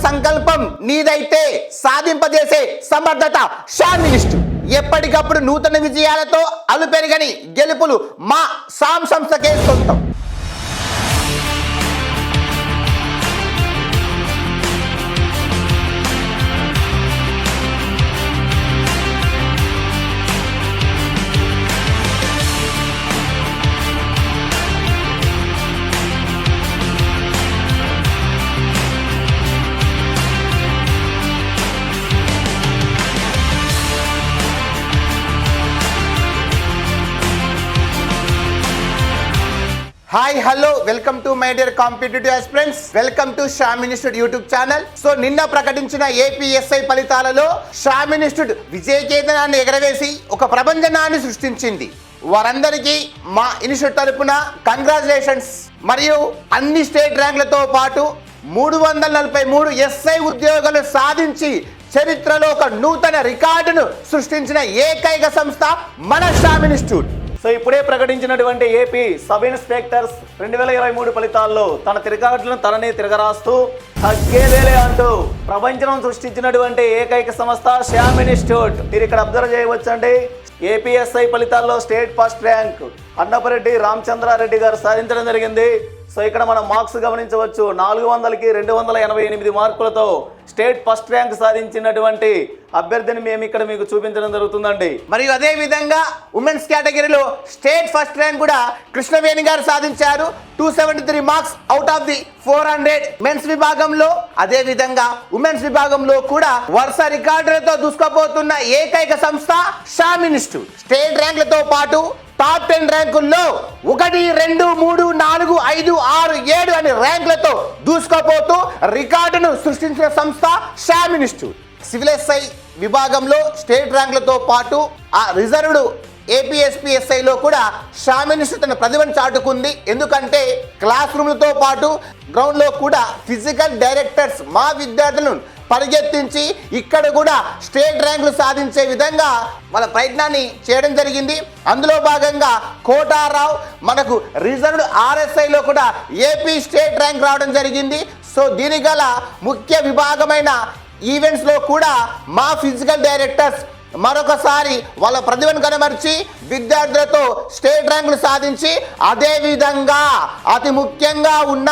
సంకల్పం నీదైతే సాధింపజేసే సమర్థత షామినిస్టు ఎప్పటికప్పుడు నూతన విజయాలతో అలుపెరగని గెలుపులు మా సాం సంస్థకే సొంతం. Hi hello welcome to my dear competitive aspirants welcome to షామినిస్టుడ్ institute YouTube channel so నిన్న ప్రకటించిన ఏపీఎస్ఐ ఫలితాలలో షామ్ ఇన్స్టిట్యూట్ విజయకేతనాన్ని ఎగరవేసి ఒక ప్రబంధనాన్ని సృష్టించింది. వారందరికీ మా ఇన్స్టిట్యూట్ తరపున కంగ్రాచులేషన్స్ మరియు అన్ని స్టేట్ ర్యాంకులతో పాటు మూడు వందల నలభై మూడు ఎస్ఐ ఉద్యోగాలు సాధించి చరిత్రలో ఒక నూతన రికార్డును సృష్టించిన ఏకైక సంస్థ మన షామ్ ఇన్స్టిట్యూట్ సో ఇప్పుడే ప్రకటించినటువంటి ఏపీ సబ్ ఇన్స్పెక్టర్స్ రెండు వేల ఇరవై మూడు ఫలితాల్లో తన తిరగాట్లను తననే తిరగరాస్తూ తగ్గేదేలే అంటూ ప్రపంచం సృష్టించినటువంటి ఏకైక సంస్థ శ్యామ్ ఇన్స్టిట్యూట్. మీరు ఇక్కడ అబ్జర్వ్ చేయవచ్చండి. ఏపీఎస్ఐ ఫలితాల్లో state first rank Annapareddy Ramachandrareddy గారు సాధించడం జరిగింది. సో ఇక్కడ మనం మార్క్స్ గమనించవచ్చు. నాలుగు వందలకి రెండు వందల ఎనభై ఎనిమిది మార్కులతో స్టేట్ ఫస్ట్ ర్యాంక్ సాధించినటువంటి అభ్యర్థిని మేము ఇక్కడ మీకు చూపించడం జరుగుతుందండి. మరియు అదే విధంగా ఉమెన్స్ కేటగిరీలో స్టేట్ ఫస్ట్ ర్యాంక్ కూడా కృష్ణవేణి గారు సాధించారు. Two seventy three marks out of the four hundred men's విభాగంలో అదే విధంగా ఉమెన్స్ విభాగంలో కూడా వరుస రికార్డులతో దూసుకుపోతున్న ఏకైక సంస్థ షామ్ ఇన్స్టిట్యూట్. స్టేట్ ర్యాంకులతో పాటు టాప్ టెన్ ర్యాంకుల్లో ఒకటి రెండు మూడు నాలుగు ఐదు ఆరు ఏడు అనే ర్యాంకులతో దూసుకోపోతూ రికార్డును సృష్టించిన సంస్థ షామ్ ఇన్స్టిట్యూట్ సివిల్ ఎస్ఐ విభాగంలో స్టేట్ ర్యాంకులతో పాటు ఆ రిజర్వ్డ్ ఏపీఎస్పీఎస్ఐలో కూడా షామినిస్ట్ తన ప్రతిభను చాటుకుంది. ఎందుకంటే క్లాస్ రూమ్లతో పాటు గ్రౌండ్లో కూడా ఫిజికల్ డైరెక్టర్స్ మా విద్యార్థులను పరిగెత్తించి ఇక్కడ కూడా స్టేట్ ర్యాంకులు సాధించే విధంగా వాళ్ళ ప్రయత్నాన్ని చేయడం జరిగింది. అందులో భాగంగా కోటారావు మనకు రిజర్వ్డ్ ఆర్ఎస్ఐలో కూడా ఏపీ స్టేట్ ర్యాంక్ రావడం జరిగింది. సో దీని గల ముఖ్య విభాగమైన ఈవెంట్స్లో కూడా మా ఫిజికల్ డైరెక్టర్స్ మరొకసారి వాళ్ళ ప్రతిభను కనబరిచి విద్యార్థులతో స్టేట్ ర్యాంకులు సాధించి అదేవిధంగా అతి ముఖ్యంగా ఉన్న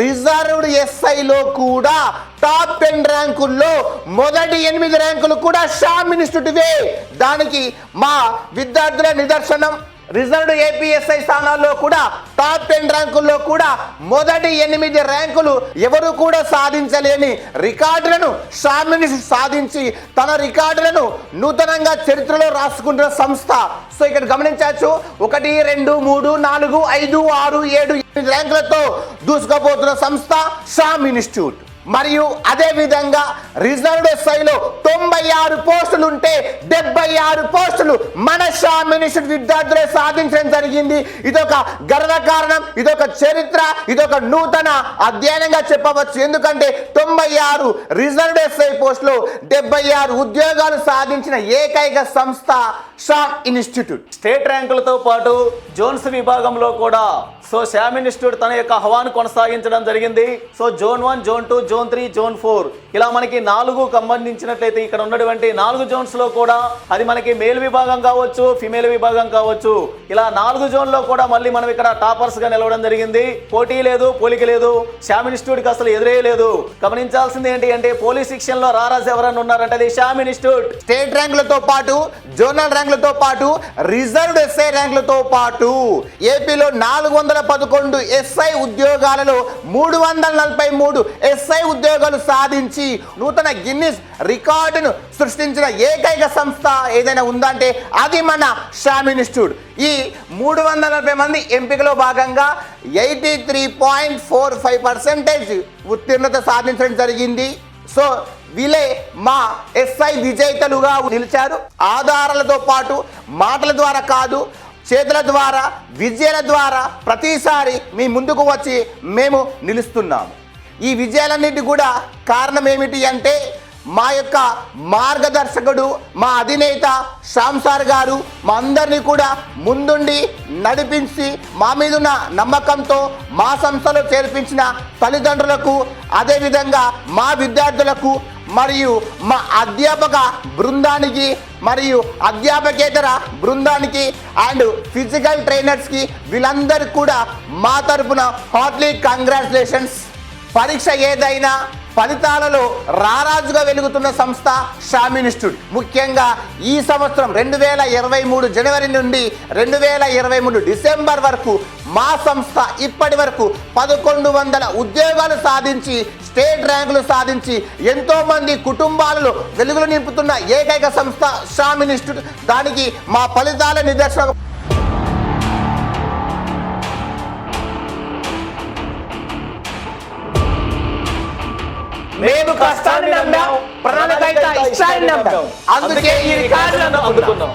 రిజర్వ్డ్ ఎస్ఐలో కూడా టాప్ టెన్ ర్యాంకుల్లో మొదటి ఎనిమిది ర్యాంకులు కూడా షామ్ ఇన్స్టిట్యూట్వే. దానికి మా విద్యార్థుల నిదర్శనం. రిజర్వ్డ్ ఏపీఎస్ఐ స్థానాల్లో కూడా టాప్ టెన్ ర్యాంకుల్లో కూడా మొదటి ఎనిమిది ర్యాంకులు ఎవరు కూడా సాధించలేని రికార్డులను షామిని సాధించి తన రికార్డులను నూతనంగా చరిత్రలో రాసుకుంటున్న సంస్థ. సో ఇక్కడ గమనించవచ్చు ఒకటి రెండు మూడు నాలుగు ఐదు ఆరు ఏడు ఎనిమిది ర్యాంకులతో దూసుకుపోతున్న సంస్థ షామ్ ఇన్స్టిట్యూట్. మరియు అదే విధంగా రిజర్వ్డ్ ఎస్ఐలో తొంభై ఆరు పోస్టులు ఉంటే డెబ్బై ఆరు పోస్టులు మన షామ్ ఇన్స్టిట్యూట్ విద్యార్థులే సాధించడం జరిగింది. ఇదొక గర్వకారణం ఇదొక చరిత్ర ఇదొక నూతన అధ్యయనంగా చెప్పవచ్చు. ఎందుకంటే తొంభై ఆరు రిజర్వ్డ్ ఎస్ఐ పోస్టులు డెబ్బై ఆరు ఉద్యోగాలు సాధించిన ఏకైక సంస్థ షామ్ ఇన్స్టిట్యూట్. స్టేట్ ర్యాంకులతో పాటు జోన్స్ విభాగంలో కూడా సో షామ్ ఇన్స్టిట్యూట్ తన యొక్క హవాను కొనసాగించడం జరిగింది. So zone one zone two zone three zone four. ఇలా మనకి నాలుగు సంబంధించినట్లయితే ఇక్కడ ఉన్నటువంటి నాలుగు జోన్స్లో కూడా అది మనకి మేల్ విభాగం కావచ్చు ఫిమేల్ విభాగం కావచ్చు. ఇలా నాలుగు జోన్లో కూడా మళ్ళీ మనం ఇక్కడ టాపర్స్గా నిలవడం జరిగింది. పోటీ లేదు పోలిక లేదు. శ్యామ్ ఇన్స్టిట్యూట్కి అసలు ఎదురే లేదు. గమనించాల్సింది ఏంటి అంటే పోలీస్ శిక్షణలో రారాజు ఎవరన్నా ఉన్నారంటే అది శ్యామ్ ఇన్స్టిట్యూట్. స్టేట్ ర్యాంకులతో పాటు జోనల్ ర్యాంకులతో పాటు రిజర్వ్డ్ ఎస్ఐ ర్యాంకులతో పాటు. ఏపీలో నాలుగు వందల పదకొండు ఎస్ఐ ఉద్యోగాలలో మూడు వందల నలభై మూడు ఎస్ఐ ఉద్యోగాలు సాధించి నూతన గిన్నిస్ రికార్డును సృష్టించిన ఏకైక సంస్థ ఏదైనా ఉందంటే అది మన షామ్ ఇన్స్టిట్యూట్. ఈ మూడు వందల నలభై మంది ఎంపికలో భాగంగా eighty three point four five percentage ఉత్తీర్ణత సాధించడం జరిగింది. సో వీలే మా ఎస్ఐ విజేతలుగా నిలిచారు. ఆధారాలతో పాటు మాటల ద్వారా కాదు చేతుల ద్వారా విజయాల ద్వారా ప్రతిసారి మీ ముందుకు వచ్చి మేము నిలుస్తున్నాము. ఈ విజయాలన్నిటి కూడా కారణం ఏమిటి అంటే మా యొక్క మార్గదర్శకుడు మా అధినేత శ్యామ్ సార్ గారు మా అందరినీ కూడా ముందుండి నడిపించి మా మీద ఉన్న నమ్మకంతో మా సంస్థలో చేర్పించిన తల్లిదండ్రులకు అదేవిధంగా మా విద్యార్థులకు మరియు మా అధ్యాపక బృందానికి మరియు అధ్యాపకేతర బృందానికి అండ్ ఫిజికల్ ట్రైనర్స్కి వీళ్ళందరికీ కూడా మా తరపున హార్ట్లీ కంగ్రాచులేషన్స్. పరీక్ష ఏదైనా ఫలితాలలో రారాజుగా వెలుగుతున్న సంస్థ షామ్ ఇన్స్టిట్యూట్ ముఖ్యంగా ఈ సంవత్సరం రెండు వేల ఇరవై మూడు జనవరి నుండి రెండు వేల ఇరవై మూడు డిసెంబర్ వరకు మా సంస్థ ఇప్పటి వరకు పదకొండు వందల ఉద్యోగాలు సాధించి స్టేట్ ర్యాంకులు సాధించి ఎంతోమంది కుటుంబాలలో వెలుగులు నింపుతున్న ఏకైక సంస్థ షామ్ ఇన్స్టిట్యూట్ దానికి మా ఫలితాల నిదర్శనం మేము కష్టాన్ని నమ్మాం ప్రణాళిక ఇష్టాన్ని నమ్మాం. అందుకే ఈ రికార్డులను అందుకున్నాం